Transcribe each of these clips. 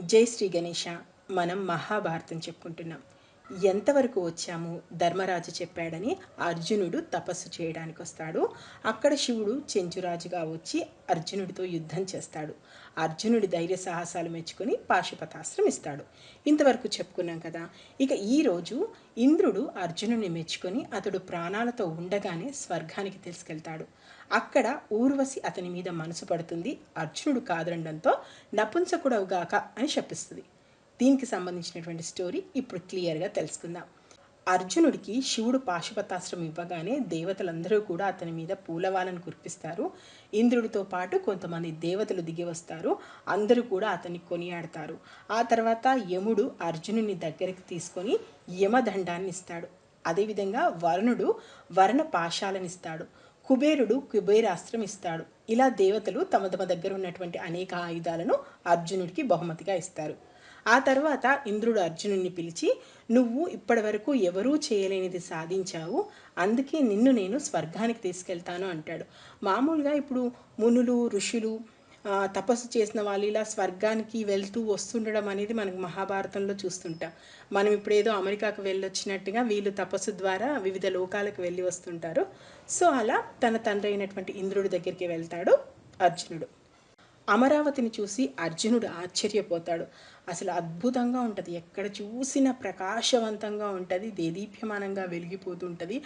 జై శ్రీ గణేష మనం మహాభారతం చెప్పుకుంటున్నాం. ఎంతవరకు వచ్చాము? ధర్మరాజు చెప్పాడని అర్జునుడు తపస్సు చేయడానికి వస్తాడు అక్కడ శివుడు చెంచురాజుగా వచ్చి అర్జునుడితో యుద్ధం చేస్తాడు. అర్జునుడి ధైర్య సాహసాలు మెచ్చుకొని పాశుపతాస్త్రం ఇస్తాడు. ఇంతవరకు చెప్పుకున్నాం కదా. ఇక ఈరోజు ఇంద్రుడు అర్జునుడిని మెచ్చుకొని అతడు ప్రాణాలతో ఉండగానే స్వర్గానికి తీసుకెళ్తాడు. అక్కడ ఊర్వశి అతని మీద మనసు పడుతుంది. అర్జునుడు కాదనడంతో నపుంసకుడవుగాక అని శపిస్తుంది దీనికి సంబంధించినటువంటి స్టోరీ ఇప్పుడు క్లియర్గా తెలుసుకుందాం. అర్జునుడికి శివుడు పాశుపతాశ్రం ఇవ్వగానే దేవతలందరూ కూడా అతని మీద పూలవాలను కురిపిస్తారు. ఇంద్రుడితో పాటు కొంతమంది దేవతలు దిగి వస్తారు. అందరూ కూడా అతన్ని కొనియాడతారు. ఆ తర్వాత యముడు అర్జునుని దగ్గరికి తీసుకొని యమదండాన్ని ఇస్తాడు. అదేవిధంగా వరుణుడు వరుణ పాశాలను ఇస్తాడు. కుబేరుడు కుబేరాస్త్రం ఇస్తాడు. ఇలా దేవతలు తమ తమ దగ్గర ఉన్నటువంటి అనేక ఆయుధాలను అర్జునుడికి బహుమతిగా ఇస్తారు. ఆ తర్వాత ఇంద్రుడు అర్జునుడిని పిలిచి నువ్వు ఇప్పటి వరకు ఎవరూ చేయలేనిది సాధించావు. అందుకే నిన్ను నేను స్వర్గానికి తీసుకెళ్తాను అంటాడు. మామూలుగా ఇప్పుడు మునులు ఋషులు తపస్సు చేసిన వాళ్ళు ఇలా స్వర్గానికి వెళ్తూ వస్తుండడం అనేది మనకు మహాభారతంలో చూస్తుంటాం. మనం ఇప్పుడు ఏదో అమెరికాకు వెళ్ళొచ్చినట్టుగా వీళ్ళు తపస్సు ద్వారా వివిధ లోకాలకు వెళ్ళి వస్తుంటారు. సో అలా తన తండ్రి అయినటువంటి ఇంద్రుడి దగ్గరికి వెళ్తాడు అర్జునుడు. అమరావతిని చూసి అర్జునుడు ఆశ్చర్యపోతాడు. అసలు అద్భుతంగా ఉంటుంది. ఎక్కడ చూసిన ప్రకాశవంతంగా ఉంటుంది. దేదీప్యమానంగా వెలిగిపోతుంటుంది.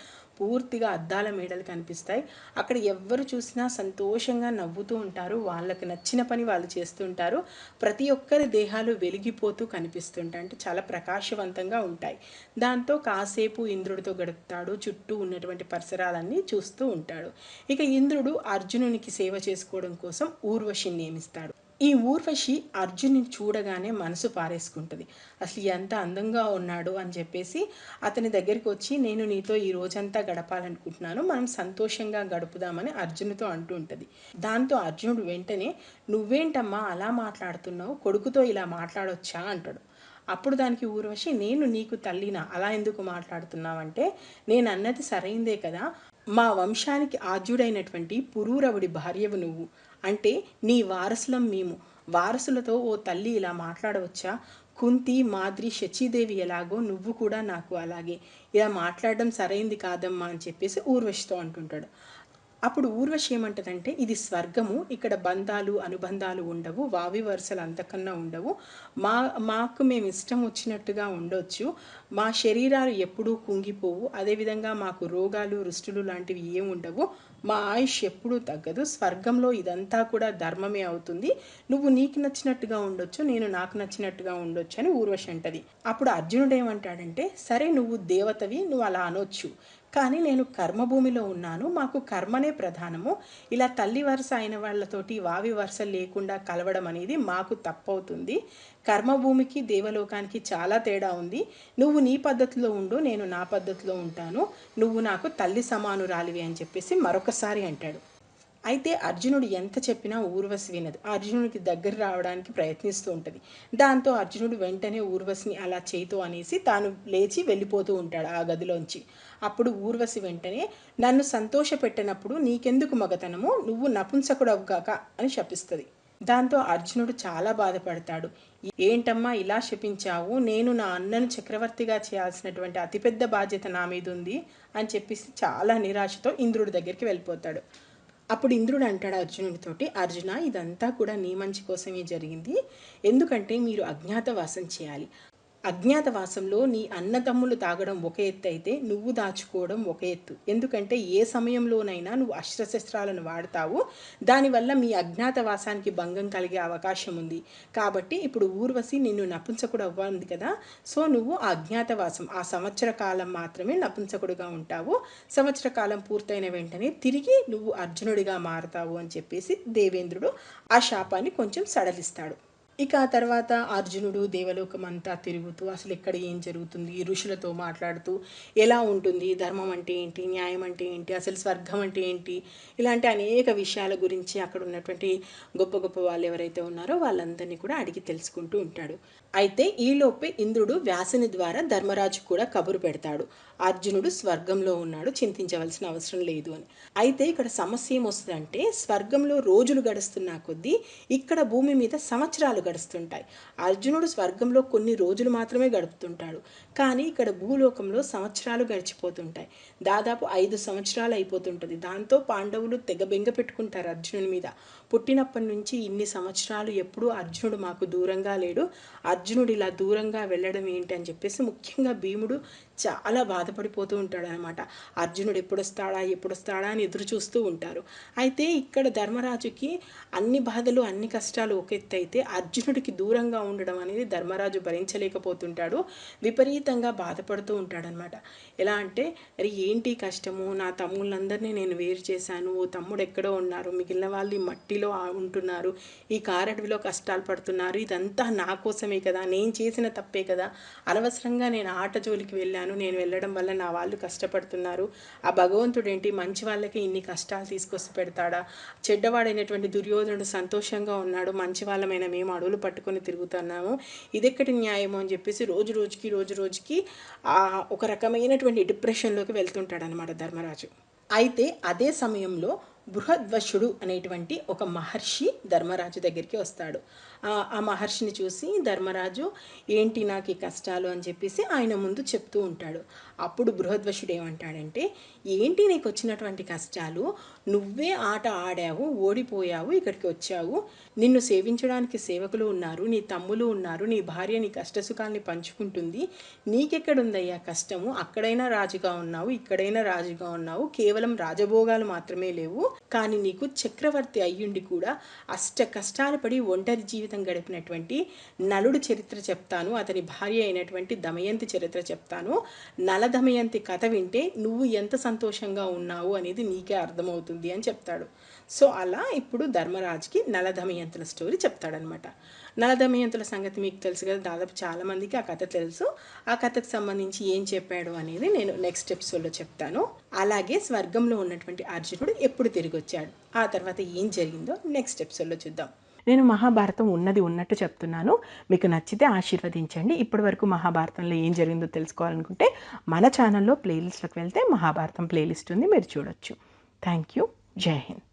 పూర్తిగా అద్దాల మేడలు కనిపిస్తాయి. అక్కడ ఎవ్వరు చూసినా సంతోషంగా నవ్వుతూ ఉంటారు. వాళ్ళకి నచ్చిన పని వాళ్ళు చేస్తుంటారు. ప్రతి ఒక్కరి దేహాలు వెలిగిపోతూ కనిపిస్తుంటాయి. అంటే చాలా ప్రకాశవంతంగా ఉంటాయి. దాంతో కాసేపు ఇంద్రుడితో గడుపుతాడు. చుట్టూ ఉన్నటువంటి పరిసరాలన్నీ చూస్తూ ఉంటాడు. ఇక ఇంద్రుడు అర్జునునికి సేవ చేసుకోవడం కోసం ఊర్వశిని నియమిస్తాడు. ఈ ఊర్వశి అర్జున్ని చూడగానే మనసు పారేసుకుంటుంది. అసలు ఎంత అందంగా ఉన్నాడు అని చెప్పేసి అతని దగ్గరికి వచ్చి నేను నీతో ఈ రోజంతా గడపాలనుకుంటున్నాను. మనం సంతోషంగా గడుపుదామని అర్జునుతో అంటూ ఉంటుంది. దాంతో అర్జునుడు వెంటనే నువ్వేంటమ్మా అలా మాట్లాడుతున్నావు? కొడుకుతో ఇలా మాట్లాడొచ్చా? అంటాడు. అప్పుడు దానికి ఊర్వశి నేను నీకు తల్లిన. అలా ఎందుకు మాట్లాడుతున్నావంటే నేను అన్నది సరైందే కదా. మా వంశానికి ఆద్యుడైనటువంటి పురూరవుడి భార్యవు నువ్వు. అంటే నీ వారసులం మేము. వారసులతో ఓ తల్లి ఇలా మాట్లాడవచ్చా? కుంతి మాద్రి శచీదేవి ఎలాగో నువ్వు కూడా నాకు అలాగే. ఇలా మాట్లాడడం సరైంది కాదమ్మా అని చెప్పేసి ఊర్వశితో అంటుంటాడు. అప్పుడు ఊర్వశి ఏమంటదంటే ఇది స్వర్గము ఇక్కడ బంధాలు అనుబంధాలు ఉండవు వావి వరుసలు అంతకన్నా ఉండవు. మా మాకు మేము ఇష్టం వచ్చినట్టుగా ఉండొచ్చు. మా శరీరాలు ఎప్పుడూ కుంగిపోవు. అదేవిధంగా మాకు రోగాలు రుష్టులు లాంటివి ఏం ఉండవు. మా ఆయుష్ ఎప్పుడూ తగ్గదు. స్వర్గంలో ఇదంతా కూడా ధర్మమే అవుతుంది. నువ్వు నీకు నచ్చినట్టుగా ఉండొచ్చు నేను నాకు నచ్చినట్టుగా ఉండొచ్చు అని ఊర్వశి అంటది అప్పుడు అర్జునుడు ఏమంటాడంటే సరే నువ్వు దేవతవి నువ్వు అలా అనొచ్చు. కానీ నేను కర్మభూమిలో ఉన్నాను. మాకు కర్మనే ప్రధానము. ఇలా తల్లి వరుస అయిన వాళ్ళతోటి వావి వరుస లేకుండా కలవడం అనేది మాకు తప్పవుతుంది. కర్మభూమికి దేవలోకానికి చాలా తేడా ఉంది. నువ్వు నీ పద్ధతిలో ఉండు నేను నా పద్ధతిలో ఉంటాను. నువ్వు నాకు తల్లి సమానురాలివి అని చెప్పేసి మరొకసారి అంటాడు. అయితే అర్జునుడు ఎంత చెప్పినా ఊర్వశి వినదు. అర్జునుడికి దగ్గర రావడానికి ప్రయత్నిస్తూ ఉంటుంది. దాంతో అర్జునుడు వెంటనే ఊర్వశిని అలా చేతు అనేసి తాను లేచి వెళ్ళిపోతూ ఉంటాడు ఆ గదిలోంచి. అప్పుడు ఊర్వశి వెంటనే నన్ను సంతోషపెట్టినప్పుడు నీకెందుకు మగతనము? నువ్వు నపుంసకుడవు కాక అని శపిస్తుంది. దాంతో అర్జునుడు చాలా బాధపడతాడు. ఏంటమ్మా ఇలా శపించావు? నేను నా అన్నను చక్రవర్తిగా చేయాల్సినటువంటి అతిపెద్ద బాధ్యత నా మీద ఉంది అని చెప్పేసి చాలా నిరాశతో ఇంద్రుడి దగ్గరికి వెళ్ళిపోతాడు. అప్పుడు ఇంద్రుడు అంటాడు అర్జునుడితోటి అర్జున ఇదంతా కూడా నీ మంచి కోసమే జరిగింది. ఎందుకంటే మీరు అజ్ఞాతవాసం చేయాలి. అజ్ఞాతవాసంలో నీ అన్నదమ్ములు తాగడం ఒక ఎత్తు అయితే నువ్వు దాచుకోవడం ఒక ఎత్తు. ఎందుకంటే ఏ సమయంలోనైనా నువ్వు అస్త్రశస్త్రాలను వాడతావు. దానివల్ల మీ అజ్ఞాతవాసానికి భంగం కలిగే అవకాశం ఉంది. కాబట్టి ఇప్పుడు ఊర్వశి నిన్ను నపుంసకుడు అవ్వాలి కదా. సో నువ్వు ఆ అజ్ఞాతవాసం ఆ సంవత్సర కాలం మాత్రమే నపుంసకుడుగా ఉంటావు. సంవత్సర కాలం పూర్తయిన వెంటనే తిరిగి నువ్వు అర్జునుడిగా మారతావు అని చెప్పేసి దేవేంద్రుడు ఆ శాపాన్ని కొంచెం సడలిస్తాడు. ఇక ఆ తర్వాత అర్జునుడు దేవలోకం అంతా తిరుగుతూ అసలు ఎక్కడ ఏం జరుగుతుంది? ఋషులతో మాట్లాడుతూ ఎలా ఉంటుంది? ధర్మం అంటే ఏంటి? న్యాయం అంటే ఏంటి? అసలు స్వర్గం అంటే ఏంటి? ఇలాంటి అనేక విషయాల గురించి అక్కడ ఉన్నటువంటి గొప్ప గొప్ప వాళ్ళు ఎవరైతే ఉన్నారో వాళ్ళందరినీ కూడా అడిగి తెలుసుకుంటూ ఉంటాడు. అయితే ఈలోపే ఇంద్రుడు వ్యాసుని ద్వారా ధర్మరాజు కూడా కబురు పెడతాడు. అర్జునుడు స్వర్గంలో ఉన్నాడు చింతించవలసిన అవసరం లేదు అని. అయితే ఇక్కడ సమస్య ఏమొస్తుందంటే స్వర్గంలో రోజులు గడుస్తున్న కొద్దీ ఇక్కడ భూమి మీద సంవత్సరాలు గడుస్తుంటాయి. అర్జునుడు స్వర్గంలో కొన్ని రోజులు మాత్రమే గడుపుతుంటాడు. కానీ ఇక్కడ భూలోకంలో సంవత్సరాలు గడిచిపోతుంటాయి. దాదాపు ఐదు సంవత్సరాలు అయిపోతుంటుంది. దాంతో పాండవులు తెగ బెంగ పెట్టుకుంటారు అర్జునుడి మీద. పుట్టినప్పటి నుంచి ఇన్ని సంవత్సరాలు ఎప్పుడూ అర్జునుడు మాకు దూరంగా లేడు. అర్జునుడు ఇలా దూరంగా వెళ్ళడం ఏంటి అని చెప్పేసి ముఖ్యంగా భీముడు చాలా బాధపడిపోతూ ఉంటాడు అనమాట అర్జునుడు ఎప్పుడు వస్తాడా ఎప్పుడు వస్తాడా అని ఎదురు చూస్తూ ఉంటారు. అయితే ఇక్కడ ధర్మరాజుకి అన్ని బాధలు అన్ని కష్టాలు ఒక ఎత్తు అయితే అర్జునుడికి దూరంగా ఉండడం అనేది ధర్మరాజు భరించలేకపోతుంటాడు. విపరీతంగా బాధపడుతూ ఉంటాడనమాట. ఎలా అంటే అరే ఏంటి కష్టము? నా తమ్ముళ్ళందరినీ నేను వేరు చేశాను. ఓ తమ్ముడు ఎక్కడో ఉన్నారు. మిగిలిన వాళ్ళు ఈ మట్టిలో ఉంటున్నారు. ఈ కారడవిలో కష్టాలు పడుతున్నారు. ఇదంతా నా కోసమే కదా. నేను చేసిన తప్పే కదా. అనవసరంగా నేను ఆట జోలికి వెళ్ళాను. నేను వెళ్ళడం వల్ల నా వాళ్ళు కష్టపడుతున్నారు. ఆ భగవంతుడు ఏంటి మంచి వాళ్ళకి ఇన్ని కష్టాలు తీసుకొచ్చి పెడతాడా? చెడ్డవాడైనటువంటి దుర్యోధనుడు సంతోషంగా ఉన్నాడు. మంచి వాళ్ళమైన మేము అడవులు పట్టుకొని తిరుగుతున్నాము. ఇదెక్కడి న్యాయము అని చెప్పేసి రోజు రోజుకి రోజు రోజుకి ఆ ఒక రకమైనటువంటి డిప్రెషన్లోకి వెళ్తుంటాడనమాట ధర్మరాజు. అయితే అదే సమయంలో బృహద్వశుడు అనేటువంటి ఒక మహర్షి ధర్మరాజు దగ్గరికి వస్తాడు. ఆ- మహర్షిని చూసి ధర్మరాజు ఏంటి నాకు ఈ కష్టాలు? అని చెప్పేసి ఆయన ముందు చెప్తూ ఉంటాడు. అప్పుడు బృహద్వశుడు ఏమంటాడంటే ఏంటి నీకు వచ్చినటువంటి కష్టాలు? నువ్వే ఆట ఆడావు ఓడిపోయావు ఇక్కడికి వచ్చావు. నిన్ను సేవించడానికి సేవకులు ఉన్నారు నీ తమ్ములు ఉన్నారు నీ భార్య నీ కష్టసుఖాన్ని పంచుకుంటుంది. నీకెక్కడుందయ్యా కష్టము? అక్కడైనా రాజుగా ఉన్నావు ఇక్కడైనా రాజుగా ఉన్నావు. కేవలం రాజభోగాలు మాత్రమే లేవు. కానీ నీకు చక్రవర్తి అయ్యుండి కూడా అష్ట కష్టాలు పడి ఒంటరి జీవితం గడిపినటువంటి నలుడు చరిత్ర చెప్తాను. అతని భార్య అయినటువంటి దమయంతి చరిత్ర చెప్తాను. నల దమయంతి కథ వింటే నువ్వు ఎంత సంతోషంగా ఉన్నావు అనేది నీకే అర్థమవుతుంది అని చెప్తాడు. సో అలా ఇప్పుడు ధర్మరాజుకి నలధమయంతుల స్టోరీ చెప్తాడనమాట. నలధమయంతుల సంగతి మీకు తెలుసు కదా దాదాపు చాలామందికి ఆ కథ తెలుసు. ఆ కథకు సంబంధించి ఏం చెప్పాడు అనేది నేను నెక్స్ట్ ఎపిసోడ్లో చెప్తాను. అలాగే స్వర్గంలో ఉన్నటువంటి అర్జునుడు ఎప్పుడు తిరిగి వచ్చాడు ఆ తర్వాత ఏం జరిగిందో నెక్స్ట్ ఎపిసోడ్లో చూద్దాం. నేను మహాభారతం ఉన్నది ఉన్నట్టు చెప్తున్నాను. మీకు నచ్చితే ఆశీర్వదించండి. ఇప్పటి వరకు మహాభారతంలో ఏం జరిగిందో తెలుసుకోవాలనుకుంటే మన ఛానల్లో ప్లేలిస్ట్లోకి వెళ్తే మహాభారతం ప్లేలిస్ట్ ఉంది మీరు చూడొచ్చు. థ్యాంక్ యూ జై హింద్.